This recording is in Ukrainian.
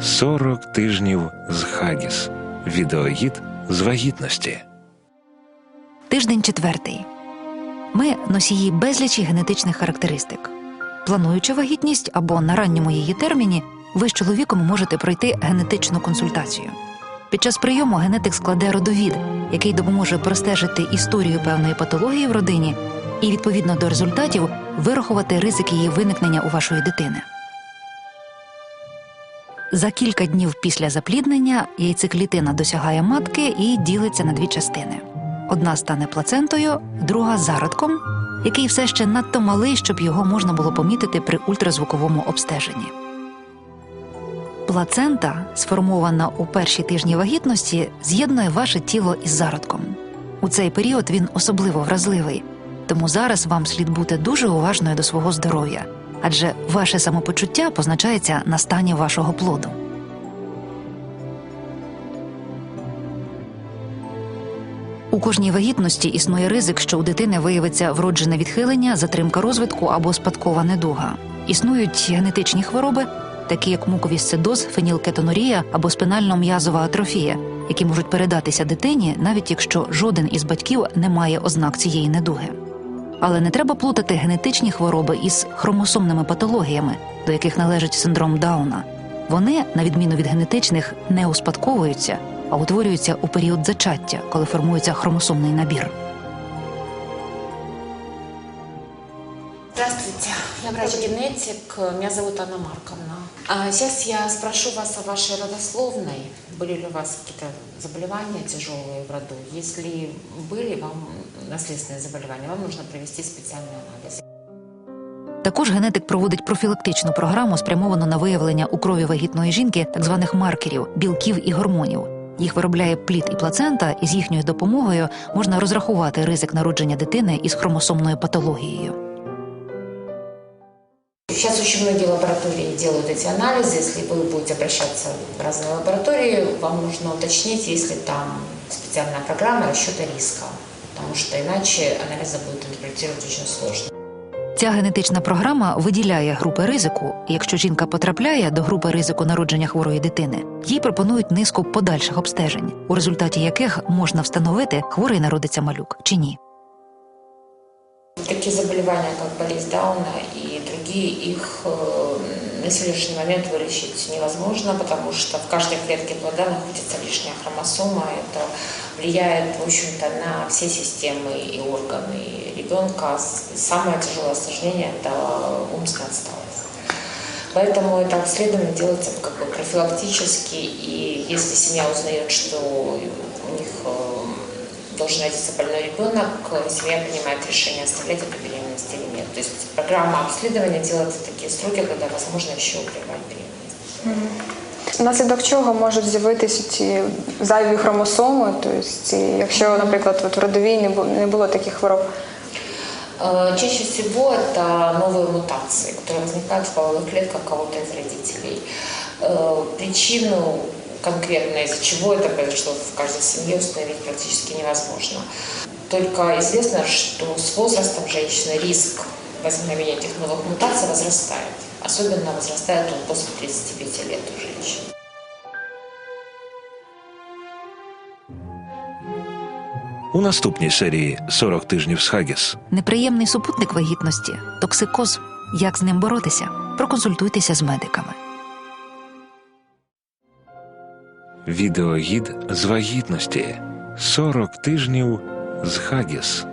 40 тижнів з Хагіс. Відеогід з вагітності. Тиждень четвертий. Ми носії безлічі генетичних характеристик. Плануючи вагітність або на ранньому її терміні, ви з чоловіком можете пройти генетичну консультацію. Під час прийому генетик складе родовід, який допоможе простежити історію певної патології в родині і, відповідно до результатів, вирахувати ризик її виникнення у вашої дитини. За кілька днів після запліднення яйцеклітина досягає матки і ділиться на дві частини. Одна стане плацентою, друга зародком, який все ще надто малий, щоб його можна було помітити при ультразвуковому обстеженні. Плацента, сформована у перші тижні вагітності, з'єднує ваше тіло із зародком. У цей період він особливо вразливий, тому зараз вам слід бути дуже уважною до свого здоров'я, адже ваше самопочуття позначається на стані вашого плоду. У кожній вагітності існує ризик, що у дитини виявиться вроджене відхилення, затримка розвитку або спадкова недуга. Існують генетичні хвороби, такі як муковісцидоз, фенілкетонурія або спинально-м'язова атрофія, які можуть передатися дитині, навіть якщо жоден із батьків не має ознак цієї недуги. Але не треба плутати генетичні хвороби із хромосомними патологіями, до яких належить синдром Дауна. Вони, на відміну від генетичних, не успадковуються, а утворюються у період зачаття, коли формується хромосомний набір. Здравствуйте, я врач-генетик, меня зовут Анна Марковна. А сейчас я спрошу вас о вашей родословной. Были ли у вас какие-то заболевания тяжелые в роду? Если были вам наследственные заболевания, вам нужно провести специальный анализ. Також генетик проводить профілактичну програму, спрямовану на виявлення у крові вагітної жінки так званих маркерів, білків і гормонів. Їх виробляє плід і плацента, і з їхньою допомогою можна розрахувати ризик народження дитини із хромосомною патологією. Сейчас очень многие лаборатории делают эти анализы. Если вы будете обращаться в разные лаборатории, вам нужно уточнить, есть ли там специальная программа расчета риска. Потому что иначе анализы будут интерпретировать очень сложно. Ця генетична програма виділяє групи ризику, і якщо жінка потрапляє до групи ризику народження хворої дитини, їй пропонують низку подальших обстежень, у результаті яких можна встановити, хворий народиться малюк чи ні. Такие заболевания, как болезнь Дауна и другие, их э, на сегодняшний момент вылечить невозможно, потому что в каждой клетке плода находится лишняя хромосома. Это влияет, в общем-то, на все системы и органы ребенка. С- Самое тяжелое осложнение – это умственная отсталость. Поэтому это обследование делается как бы профилактически, и если семья узнает, что у них э, должен родиться больной ребенок, э, семья принимает решение, оставлять эту беременность или нет. То есть программа обследования делается в такие сроки, когда возможно еще прервать беременность. Внаслідок чого можуть з'явитися ці зайві хромосоми, тобто, ці- якщо, наприклад, от в родовій не бу- не було таких хвороб. Э, Чаще всего это новые мутации, которые возникают в половых клетках кого-то из родителей. Э, Причину конкретно, из-за чего это произошло в каждой семье, установить практически невозможно. Только известно, что с возрастом женщины риск возникновения этих новых мутаций возрастает. Особенно возрастает он после 35 лет у женщин. У наступній серії 40 тижнів з Хагіс. Неприємний супутник вагітності токсикоз. Як з ним боротися? Проконсультуйтеся з медиками. Відеогід з вагітності. 40 тижнів з Хагіс.